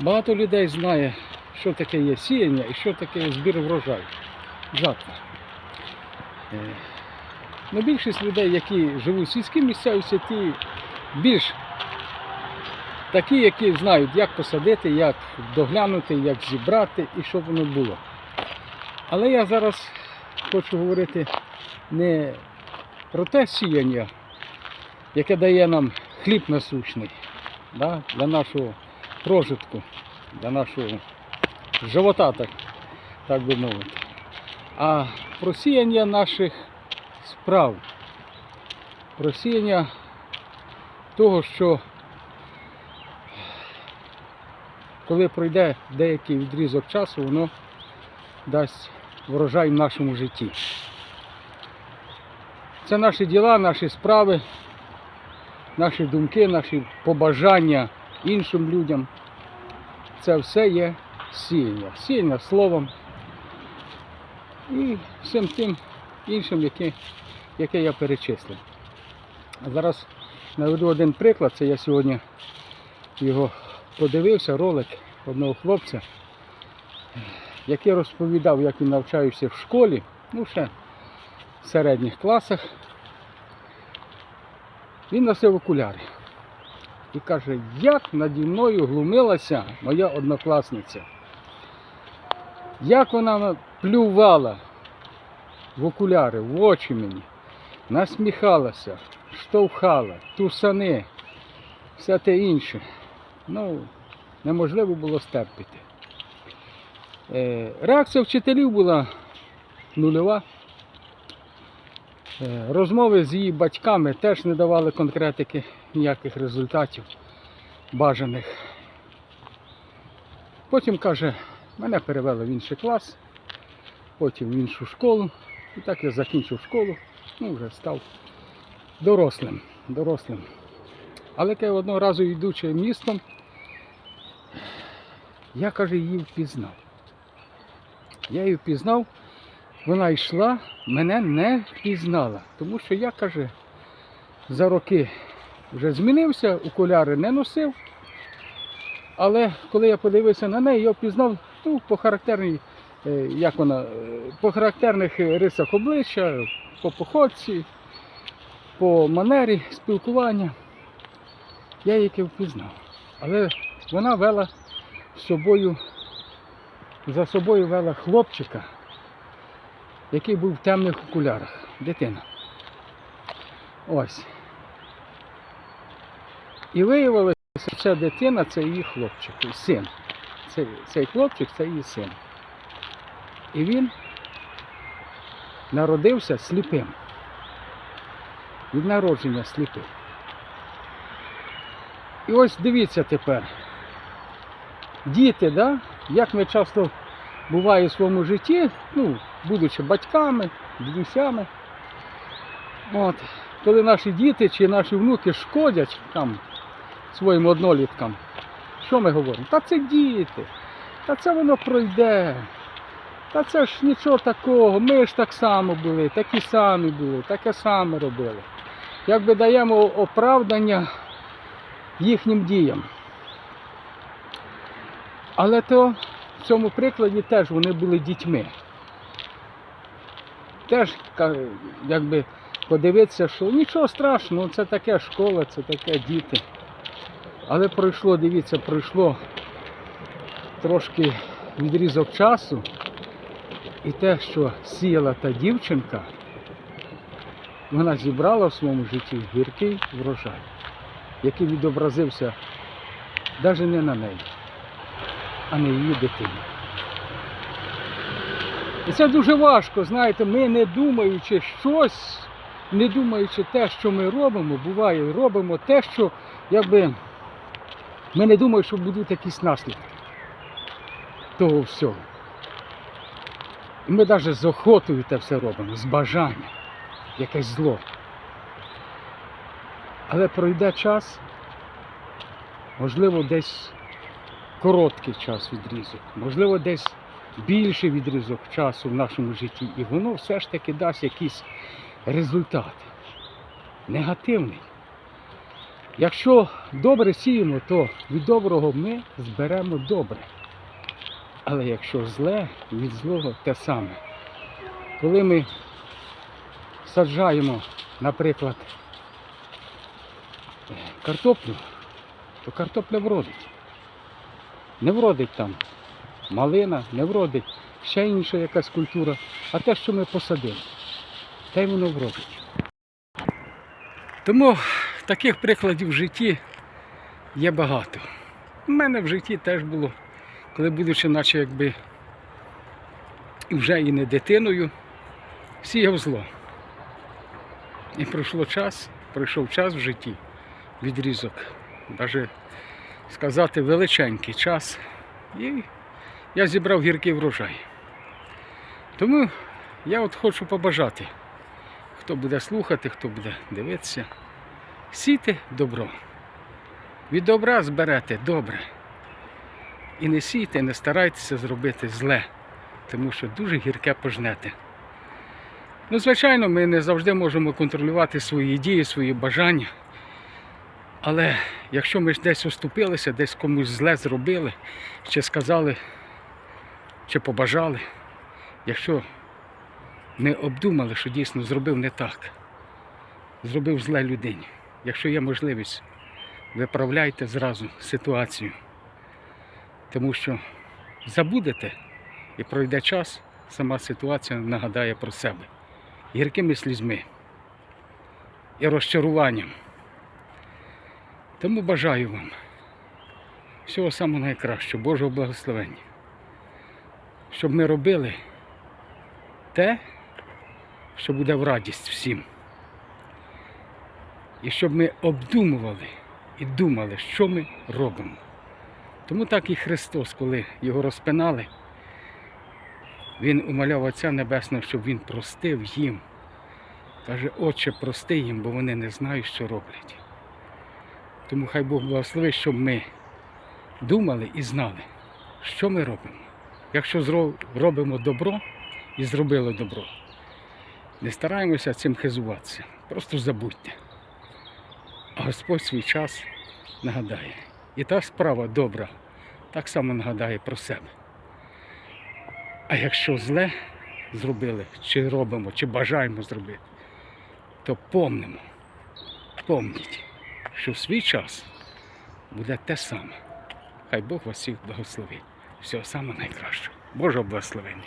Багато людей знає, що таке є сіяння і що таке збір врожаю. Жатва. Е, Ну, більшість людей, які живуть в сільській місцевості, ті більш такі, які знають, як посадити, як доглянути, як зібрати і щоб воно було. Але я зараз хочу говорити не про те сіяння, яке дає нам хліб насущний да, для нашого прожитку, для нашого живота, так, так би мовити, а про сіяння наших справ, про сіяння того, що коли пройде деякий відрізок часу, воно дасть врожай в нашому житті. Це наші діла, наші справи, наші думки, наші побажання іншим людям. Це все є сіяння. Сіяння словом і всім тим іншим, яке, яке я перечислив. Зараз наведу один приклад. Це я сьогодні його подивився, ролик одного хлопця, який розповідав, як він навчається в школі, ну ще в середніх класах. Він носив окуляри. І каже, як наді мною глумилася моя однокласниця. Як вона плювала в окуляри, в очі мені, насміхалася, штовхала, тусани, все те інше. Ну, неможливо було стерпіти. Е, Реакція вчителів була нульова. Е, Розмови з її батьками теж не давали конкретики ніяких результатів бажаних. Потім каже, мене перевели в інший клас, потім в іншу школу. І так я закінчив школу, ну вже став дорослим. дорослим. Але я одного разу йдучи містом, я каже, її впізнав. Я її впізнав, вона йшла, мене не впізнала. Тому що я, каже, за роки вже змінився, окуляри не носив. Але коли я подивився на неї, я впізнав ну, по характерній, е, як вона, е, по характерних рисах обличчя, по походці, по манері спілкування. Я її впізнав. Але вона вела з собою, за собою вела хлопчика, який був в темних окулярах. Дитина. Ось. І виявилося, що ця дитина це її хлопчик, син. Цей, цей хлопчик це її син. І він народився сліпим. Від народження сліпим. І ось дивіться тепер. Діти, да? як ми часто буває в своєму житті, ну, будучи батьками, дідусями, от, коли наші діти чи наші внуки шкодять там своїм одноліткам, що ми говоримо? Та це діти, та це воно пройде. Та це ж нічого такого, ми ж так само були, такі самі були, таке саме робили. Якби даємо оправдання їхнім діям. Але то в цьому прикладі теж вони були дітьми. Теж якби подивитися, що нічого страшного, це таке школа, це таке діти. Але пройшло, дивіться, пройшло трошки відрізок часу, і те, що сіяла та дівчинка, вона зібрала в своєму житті гіркий врожай який відобразився навіть не на неї, а на її дитині. І це дуже важко, знаєте, ми не думаючи щось, не думаючи те, що ми робимо, буває, робимо те, що якби ми не думаємо, що будуть якісь наслідки того всього. І ми навіть з охотою те все робимо, з бажанням, якесь зло. Але пройде час, можливо, десь короткий час відрізок, можливо, десь більший відрізок часу в нашому житті, і воно все ж таки дасть якийсь результат негативний. Якщо добре сіємо, то від доброго ми зберемо добре. Але якщо зле, від злого те саме. Коли ми саджаємо, наприклад, е, картоплю, то картопля вродить. Не вродить там малина, не вродить ще інша якась культура, а те, що ми посадили, те й воно вродить. Тому таких прикладів в житті є багато. У мене в житті теж було, коли будучи, наче якби вже і не дитиною, сіяв зло. І пройшло час, пройшов час в житті, відрізок, навіть сказати, величенький час. І я зібрав гіркий врожай. Тому я от хочу побажати, хто буде слухати, хто буде дивитися, сійте добро. Від добра зберете добре. І не сійте, не старайтеся зробити зле, тому що дуже гірке пожнете. Ну, звичайно, ми не завжди можемо контролювати свої дії, свої бажання. Але якщо ми ж десь оступилися, десь комусь зле зробили, чи сказали, чи побажали, якщо не обдумали, що дійсно зробив не так, зробив зле людині. Якщо є можливість, виправляйте зразу ситуацію. Тому що забудете і пройде час, сама ситуація нагадає про себе. Гіркими слізьми і розчаруванням. Тому бажаю вам всього самого найкращого, Божого благословення. Щоб ми робили те, що буде в радість всім. І щоб ми обдумували і думали, що ми робимо. Тому так і Христос, коли його розпинали, Він умоляв Отця Небесного, щоб Він простив їм. Каже, Отче, прости їм, бо вони не знають, що роблять. Тому хай Бог благословить, щоб ми думали і знали, що ми робимо. Якщо робимо добро і зробили добро, не стараємося цим хизуватися. Просто забудьте. Господь свій час нагадає. І та справа добра так само нагадає про себе. А якщо зле зробили, чи робимо, чи бажаємо зробити, то помнимо, помніть, що в свій час буде те саме. Хай Бог вас всіх благословить. Всього самого найкращого. Божого благословення.